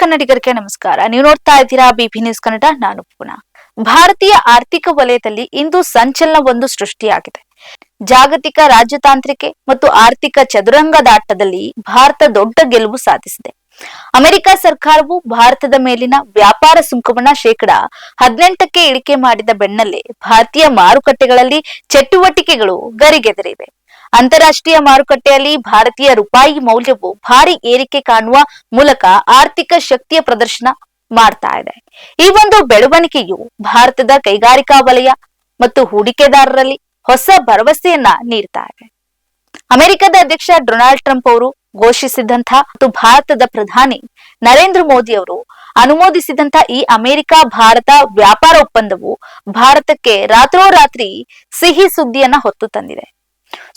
ಕನ್ನಡಿಗರಿಗೆ ನಮಸ್ಕಾರ. ನೀವು ನೋಡ್ತಾ ಇದ್ದೀರಾ ಬಿಪಿ ನ್ಯೂಸ್ ಕನ್ನಡ, ನಾನು ಪುನಃ. ಭಾರತೀಯ ಆರ್ಥಿಕ ವಲಯದಲ್ಲಿ ಇಂದು ಸಂಚಲನ ಒಂದು ಸೃಷ್ಟಿಯಾಗಿದೆ. ಜಾಗತಿಕ ರಾಜತಾಂತ್ರಿಕೆ ಮತ್ತು ಆರ್ಥಿಕ ಚದುರಂಗದಾಟದಲ್ಲಿ ಭಾರತ ದೊಡ್ಡ ಗೆಲುವು ಸಾಧಿಸಿದೆ. ಅಮೆರಿಕ ಸರ್ಕಾರವು ಭಾರತದ ಮೇಲಿನ ವ್ಯಾಪಾರ ಸುಂಕವನ್ನ ಶೇಕಡ ಹದಿನೆಂಟಕ್ಕೆ ಇಳಿಕೆ ಮಾಡಿದ ಬೆನ್ನಲ್ಲೇ ಭಾರತೀಯ ಮಾರುಕಟ್ಟೆಗಳಲ್ಲಿ ಚಟುವಟಿಕೆಗಳು ಗರಿಗೆದರಿವೆ. ಅಂತಾರಾಷ್ಟ್ರೀಯ ಮಾರುಕಟ್ಟೆಯಲ್ಲಿ ಭಾರತೀಯ ರೂಪಾಯಿ ಮೌಲ್ಯವು ಭಾರಿ ಏರಿಕೆ ಕಾಣುವ ಮೂಲಕ ಆರ್ಥಿಕ ಶಕ್ತಿಯ ಪ್ರದರ್ಶನ ಮಾಡ್ತಾ ಇದೆ. ಈ ಒಂದು ಬೆಳವಣಿಗೆಯು ಭಾರತದ ಕೈಗಾರಿಕಾ ವಲಯ ಮತ್ತು ಹೂಡಿಕೆದಾರರಲ್ಲಿ ಹೊಸ ಭರವಸೆಯನ್ನ ನೀಡ್ತಾ ಇದೆ. ಅಮೆರಿಕದ ಅಧ್ಯಕ್ಷ ಡೊನಾಲ್ಡ್ ಟ್ರಂಪ್ ಅವರು ಘೋಷಿಸಿದಂತ ಮತ್ತು ಭಾರತದ ಪ್ರಧಾನಿ ನರೇಂದ್ರ ಮೋದಿ ಅವರು ಅನುಮೋದಿಸಿದಂತ ಈ ಅಮೆರಿಕ ಭಾರತ ವ್ಯಾಪಾರ ಒಪ್ಪಂದವು ಭಾರತಕ್ಕೆ ರಾತ್ರೋರಾತ್ರಿ ಸಿಹಿ ಸುದ್ದಿಯನ್ನ ಹೊತ್ತು ತಂದಿದೆ.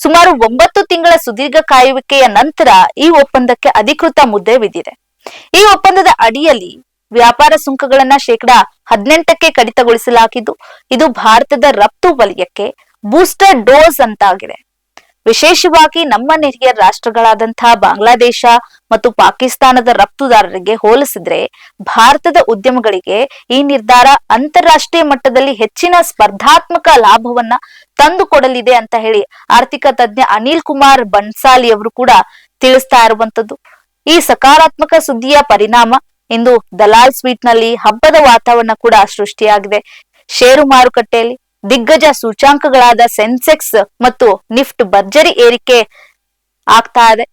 ಸುಮಾರು ಒಂಬತ್ತು ತಿಂಗಳ ಸುದೀರ್ಘ ಕಾಯುವಿಕೆಯ ನಂತರ ಈ ಒಪ್ಪಂದಕ್ಕೆ ಅಧಿಕೃತ ಮುದ್ದೆ ಬಿದ್ದಿದೆ. ಈ ಒಪ್ಪಂದದ ಅಡಿಯಲ್ಲಿ ವ್ಯಾಪಾರ ಸುಂಕಗಳನ್ನ ಶೇಕಡಾ ಹದಿನೆಂಟಕ್ಕೆ ಕಡಿತಗೊಳಿಸಲಾಗಿದ್ದು, ಇದು ಭಾರತದ ರಫ್ತು ವಲಯಕ್ಕೆ ಬೂಸ್ಟರ್ ಡೋಸ್ ಅಂತಾಗಿದೆ. ವಿಶೇಷವಾಗಿ ನಮ್ಮ ನೆರೆಯ ರಾಷ್ಟ್ರಗಳಾದಂತಹ ಬಾಂಗ್ಲಾದೇಶ ಮತ್ತು ಪಾಕಿಸ್ತಾನದ ರಫ್ತುದಾರರಿಗೆ ಹೋಲಿಸಿದ್ರೆ ಭಾರತದ ಉದ್ಯಮಗಳಿಗೆ ಈ ನಿರ್ಧಾರ ಅಂತಾರಾಷ್ಟ್ರೀಯ ಮಟ್ಟದಲ್ಲಿ ಹೆಚ್ಚಿನ ಸ್ಪರ್ಧಾತ್ಮಕ ಲಾಭವನ್ನ ತಂದುಕೊಡಲಿದೆ ಅಂತ ಹೇಳಿ ಆರ್ಥಿಕ ತಜ್ಞ ಅನಿಲ್ ಕುಮಾರ್ ಬನ್ಸಾಲಿ ಅವರು ಕೂಡ ತಿಳಿಸ್ತಾ ಇರುವಂತದ್ದು ಈ ಸಕಾರಾತ್ಮಕ ಸುದ್ದಿಯ ಪರಿಣಾಮ ಇಂದು ದಲಾಲ್ ಸ್ವೀಟ್ನಲ್ಲಿ ಹಬ್ಬದ ವಾತಾವರಣ ಕೂಡ ಸೃಷ್ಟಿಯಾಗಿದೆ. ಷೇರು ಮಾರುಕಟ್ಟೆಯಲ್ಲಿ ದಿಗ್ಗಜ ಸೂಚಾಂಕಗಳಾದ ಸೆನ್ಸೆಕ್ಸ್ ಮತ್ತು ನಿಫ್ಟ್ ಭರ್ಜರಿ ಏರಿಕೆ ಆಗ್ತಾ ಇದೆ.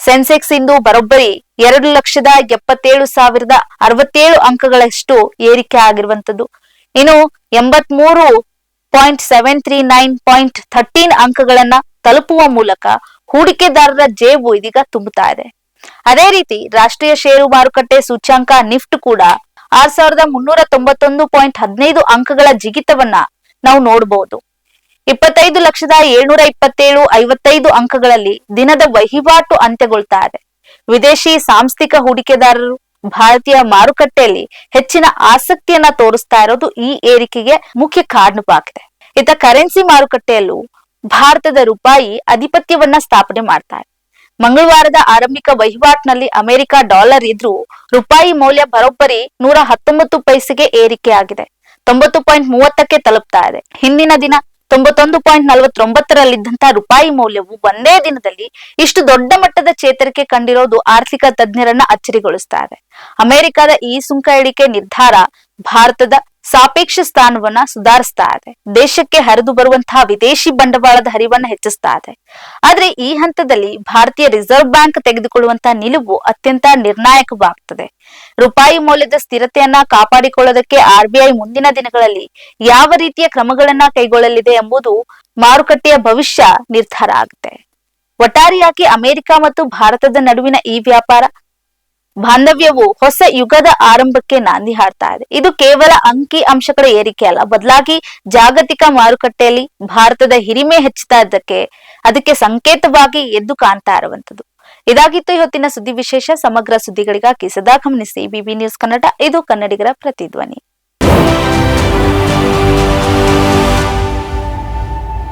ಸೆನ್ಸೆಕ್ಸ್ ಇಂದು ಬರೋಬ್ಬರಿ ಎರಡು ಲಕ್ಷದ ಎಪ್ಪತ್ತೇಳು ಸಾವಿರದ ಅರವತ್ತೇಳು ಅಂಕಗಳಷ್ಟು ಏರಿಕೆ ಆಗಿರುವಂತದ್ದು ಇನ್ನು ಎಂಬತ್ಮೂರು point seven three nine point thirteen ಅಂಕಗಳನ್ನ ತಲುಪುವ ಮೂಲಕ ಹೂಡಿಕೆದಾರರ ಜೇಬು ಇದೀಗ ತುಂಬುತ್ತಾ ಇದೆ. ಅದೇ ರೀತಿ ರಾಷ್ಟ್ರೀಯ ಷೇರು ಮಾರುಕಟ್ಟೆ ಸೂಚ್ಯಾಂಕ ನಿಫ್ಟ್ ಕೂಡ ಆರ್ ಸಾವಿರದ ಮುನ್ನೂರ ತೊಂಬತ್ತೊಂದು ಪಾಯಿಂಟ್ ಹದಿನೈದು ಅಂಕಗಳ ಜಿಗಿತವನ್ನ ನಾವು ನೋಡಬಹುದು ಇಪ್ಪತ್ತೈದು ಲಕ್ಷದ ಏಳ್ನೂರ ಇಪ್ಪತ್ತೇಳು ಐವತ್ತೈದು ಅಂಕಗಳಲ್ಲಿ ದಿನದ ವಹಿವಾಟು ಅಂತ್ಯಗೊಳ್ತಾ ಇದೆ ವಿದೇಶಿ ಸಾಂಸ್ಥಿಕ ಹೂಡಿಕೆದಾರರು ಭಾರತೀಯ ಮಾರುಕಟ್ಟೆಯಲ್ಲಿ ಹೆಚ್ಚಿನ ಆಸಕ್ತಿಯನ್ನ ತೋರಿಸ್ತಾ ಇರೋದು ಈ ಏರಿಕೆಗೆ ಮುಖ್ಯ ಕಾರಣವಾಗಿದೆ. ಇತ್ತ ಕರೆನ್ಸಿ ಮಾರುಕಟ್ಟೆಯಲ್ಲೂ ಭಾರತದ ರೂಪಾಯಿ ಅಧಿಪತ್ಯವನ್ನ ಸ್ಥಾಪನೆ ಮಾಡ್ತಾರೆ. ಮಂಗಳವಾರದ ಆರಂಭಿಕ ವಹಿವಾಟಿನಲ್ಲಿ ಅಮೆರಿಕ ಡಾಲರ್ ಇದ್ರೂ ರೂಪಾಯಿ ಮೌಲ್ಯ ಬರೋಬ್ಬರಿ ನೂರ ಹತ್ತೊಂಬತ್ತು ಪೈಸೆಗೆ ಏರಿಕೆಯಾಗಿದೆ. ತೊಂಬತ್ತು ಪಾಯಿಂಟ್ ಮೂವತ್ತಕ್ಕೆ ತಲುಪ್ತಾ ಇದೆ. ಹಿಂದಿನ ದಿನ ತೊಂಬತ್ತೊಂದು ಪಾಯಿಂಟ್ ನಲವತ್ತೊಂಬತ್ತರಲ್ಲಿದ್ದಂತಹ ರೂಪಾಯಿ ಮೌಲ್ಯವು ಒಂದೇ ದಿನದಲ್ಲಿ ಇಷ್ಟು ದೊಡ್ಡ ಮಟ್ಟದ ಚೇತರಿಕೆ ಕಂಡಿರೋದು ಆರ್ಥಿಕ ತಜ್ಞರನ್ನ ಅಚ್ಚರಿಗೊಳಿಸ್ತಾ ಇದೆ. ಅಮೆರಿಕದ ಈ ಸುಂಕ ಇಳಿಕೆ ನಿರ್ಧಾರ ಭಾರತದ ಸಾಪೇಕ್ಷ ಸ್ಥಾನವನ್ನ ಸುಧಾರಿಸ್ತಾ ಇದೆ. ದೇಶಕ್ಕೆ ಹರಿದು ಬರುವಂತಹ ವಿದೇಶಿ ಬಂಡವಾಳದ ಹರಿವನ್ನ ಹೆಚ್ಚಿಸ್ತಾ ಇದೆ. ಆದ್ರೆ ಈ ಹಂತದಲ್ಲಿ ಭಾರತೀಯ ರಿಸರ್ವ್ ಬ್ಯಾಂಕ್ ತೆಗೆದುಕೊಳ್ಳುವಂತಹ ನಿಲುವು ಅತ್ಯಂತ ನಿರ್ಣಾಯಕವಾಗ್ತದೆ. ರೂಪಾಯಿ ಮೌಲ್ಯದ ಸ್ಥಿರತೆಯನ್ನ ಕಾಪಾಡಿಕೊಳ್ಳೋದಕ್ಕೆ ಆರ್ಬಿಐ ಮುಂದಿನ ದಿನಗಳಲ್ಲಿ ಯಾವ ರೀತಿಯ ಕ್ರಮಗಳನ್ನ ಕೈಗೊಳ್ಳಲಿದೆ ಎಂಬುದು ಮಾರುಕಟ್ಟೆಯ ಭವಿಷ್ಯ ನಿರ್ಧಾರ ಆಗುತ್ತೆ. ಒಟ್ಟಾರೆಯಾಗಿ ಅಮೆರಿಕ ಮತ್ತು ಭಾರತದ ನಡುವಿನ ಈ ವ್ಯಾಪಾರ ಬಾಂಧವ್ಯವು ಹೊಸ ಯುಗದ ಆರಂಭಕ್ಕೆ ನಾಂದಿ ಹಾಡ್ತಾ ಇದೆ. ಇದು ಕೇವಲ ಅಂಕಿ ಅಂಶಗಳ ಏರಿಕೆ ಅಲ್ಲ. ಬದಲಾಗಿ ಜಾಗತಿಕ ಮಾರುಕಟ್ಟೆಯಲ್ಲಿ ಭಾರತದ ಹಿರಿಮೆ ಹೆಚ್ಚುತ್ತಾ ಇದ್ದಕ್ಕೆ ಅದಕ್ಕೆ ಸಂಕೇತವಾಗಿ ಎದ್ದು ಕಾಣ್ತಾ ಇರುವಂತದ್ದು ಇದಾಗಿತ್ತು ಇವತ್ತಿನ ಸುದ್ದಿ ವಿಶೇಷ. ಸಮಗ್ರ ಸುದ್ದಿಗಳಿಗಾಗಿ ಸದಾ ಗಮನಿಸಿ ಬಿಬಿ ನ್ಯೂಸ್ ಕನ್ನಡ. ಇದು ಕನ್ನಡಿಗರ ಪ್ರತಿಧ್ವನಿ.